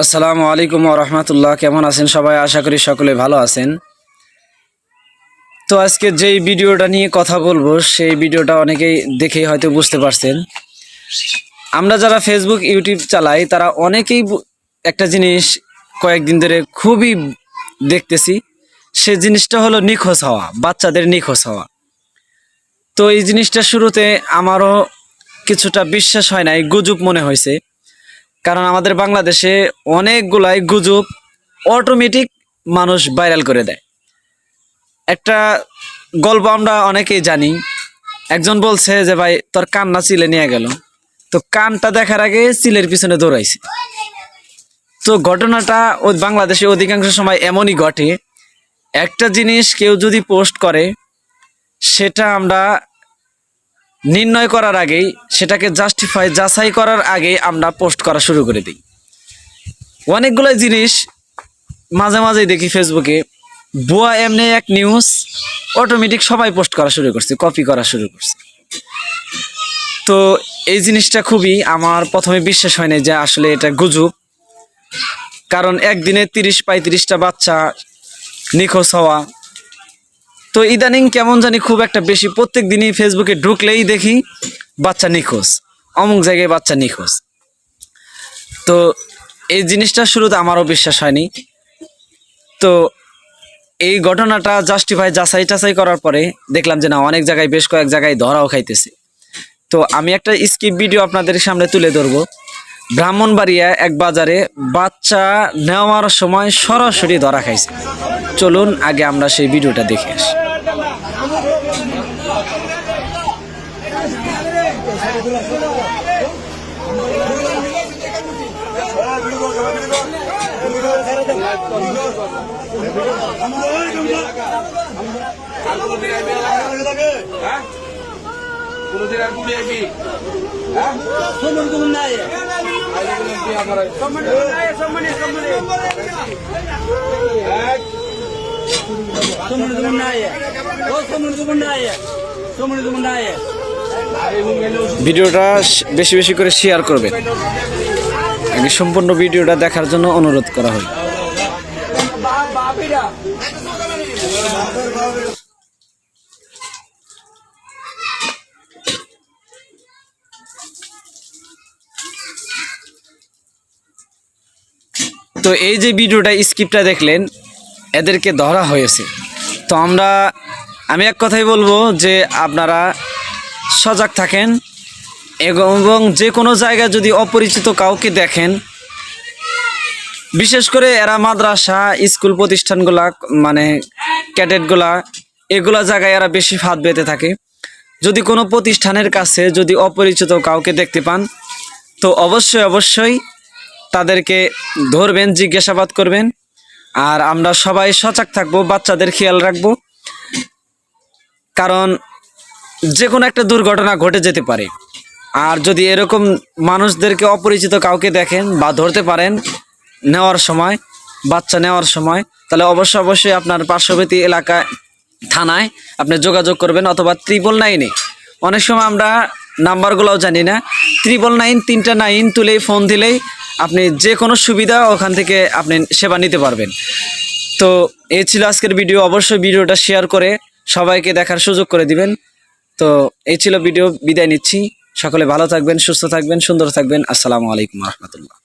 আসসালামু আলাইকুম রহমতুল্লাহ। কেমন আছেন সবাই? আশা করি সকলে ভালো আছেন। তো আজকে যেই ভিডিওটা নিয়ে কথা বলব, সেই ভিডিওটা অনেকেই দেখেই হয়তো বুঝতে পারছেন। আমরা যারা ফেসবুক ইউটিউব চালাই, তারা অনেকেই একটা জিনিস কয়েকদিন ধরে খুবই দেখতেছি। সে জিনিসটা হলো নিখোঁজ হওয়া, বাচ্চাদের নিখোঁজ হওয়া। তো এই জিনিসটা শুরুতে আমারও কিছুটা বিশ্বাস হয় নাই, গুজব মনে হয়েছে। কারণ আমাদের বাংলাদেশে অনেকগুলাই গুজব অটোমেটিক মানুষ ভাইরাল করে দেয়। একটা গল্প আমরা অনেকেই জানি, একজন বলছে যে, ভাই, তোর কান্না চিলে নিয়ে গেল। তো কানটা দেখার আগে চিলের পিছনে দৌড়াইছে। তো ঘটনাটা ওই বাংলাদেশে অধিকাংশ সময় এমনই ঘটে, একটা জিনিস কেউ যদি পোস্ট করে, সেটা আমরা নির্ণয় করার আগেই, সেটাকে জাস্টিফাই যাচাই করার আগেই আমরা পোস্ট করা শুরু করে দিই। অনেকগুলো জিনিস মাঝে মাঝেই দেখি ফেসবুকে বুয়া এমনি এক নিউজ অটোমেটিক সবাই পোস্ট করা শুরু করছে কপি করা শুরু করছে। তো এই জিনিসটা খুবই আমার প্রথমে বিশ্বাস হয় না যে আসলে এটা গুজব। কারণ একদিনে তিরিশ পঁয়ত্রিশটা বাচ্চা নিখোঁজ হওয়া তো ইদানিং কেমন জানি খুব একটা বেশি প্রত্যেক দিনই ফেসবুকে ঢুকলেই দেখি বাচ্চা নিখোঁজ, অমুক জায়গায় বাচ্চা নিখোঁজ। তো এই জিনিসটা শুরুতে আমারও বিশ্বাস হয়নি। তো এই ঘটনাটা জাস্টিফাই যাচাই টাচাই করার পরে দেখলাম যে না, অনেক জায়গায় বেশ কয়েক জায়গায় ধরাও খাইতেছে। তো আমি একটা স্কিপ ভিডিও আপনাদের সামনে তুলে ধরবো। ব্রাহ্মণবাড়িয়া এক বাজারে বাচ্চা নেওয়ার সময় সরাসরি ধরা খাইছে। চলুন আগে আমরা সেই ভিডিওটা দেখে আসি। কোনদিন আর আইবি? ভিডিওটা বেশি বেশি করে শেয়ার করবেন। আগে সম্পূর্ণ ভিডিওটা দেখার জন্য অনুরোধ করা হয় তো এই যে ভিডিওটা স্ক্রিপ্টটা দেখলেন, এদেরকে ধরা হয়েছে। তো আমরা, আমি এক কথাই বলব যে আপনারা সজাগ থাকেন এবং যে কোনো জায়গায় যদি অপরিচিত কাউকে দেখেন, বিশেষ করে এরা মাদ্রাসা, স্কুল প্রতিষ্ঠানগুলা মানে ক্যাডেটগুলা, এগুলা জায়গায় এরা বেশি ফাঁদ পেতে থাকে। যদি কোনো প্রতিষ্ঠানের কাছে যদি অপরিচিত কাউকে দেখতে পান, তো অবশ্যই অবশ্যই তাদেরকে ধরবেন, জিজ্ঞাসাবাদ করবেন। আর আমরা সবাই সজাগ থাকব, বাচ্চাদের খেয়াল রাখব। কারণ যে কোনো একটা দুর্ঘটনা ঘটে যেতে পারে। আর যদি এরকম মানুষদেরকে অপরিচিত কাউকে দেখেন বা ধরতে পারেন নেওয়ার সময়, বাচ্চা নেওয়ার সময়, তাহলে অবশ্য অবশ্যই আপনার পার্শ্ববর্তী এলাকায় থানায় আপনি যোগাযোগ করবেন অথবা ত্রিপল নাইনে অনেক সময় আমরা নাম্বারগুলোও জানি না। ত্রিপল নাইন তিনটা নাইন তুলেই ফোন দিলেই আপনি যে কোনো সুবিধা ওখান থেকে আপনি সেবা নিতে পারবেন। তো এই ছিল আজকের ভিডিও। অবশ্যই ভিডিওটা শেয়ার করে সবাইকে দেখার সুযোগ করে দিবেন। তো এই ছিল ভিডিও। বিদায় নিচ্ছি। সকলে ভালো থাকবেন, সুস্থ থাকবেন, সুন্দর থাকবেন। আসসালামু আলাইকুম রহমতুল্লাহ।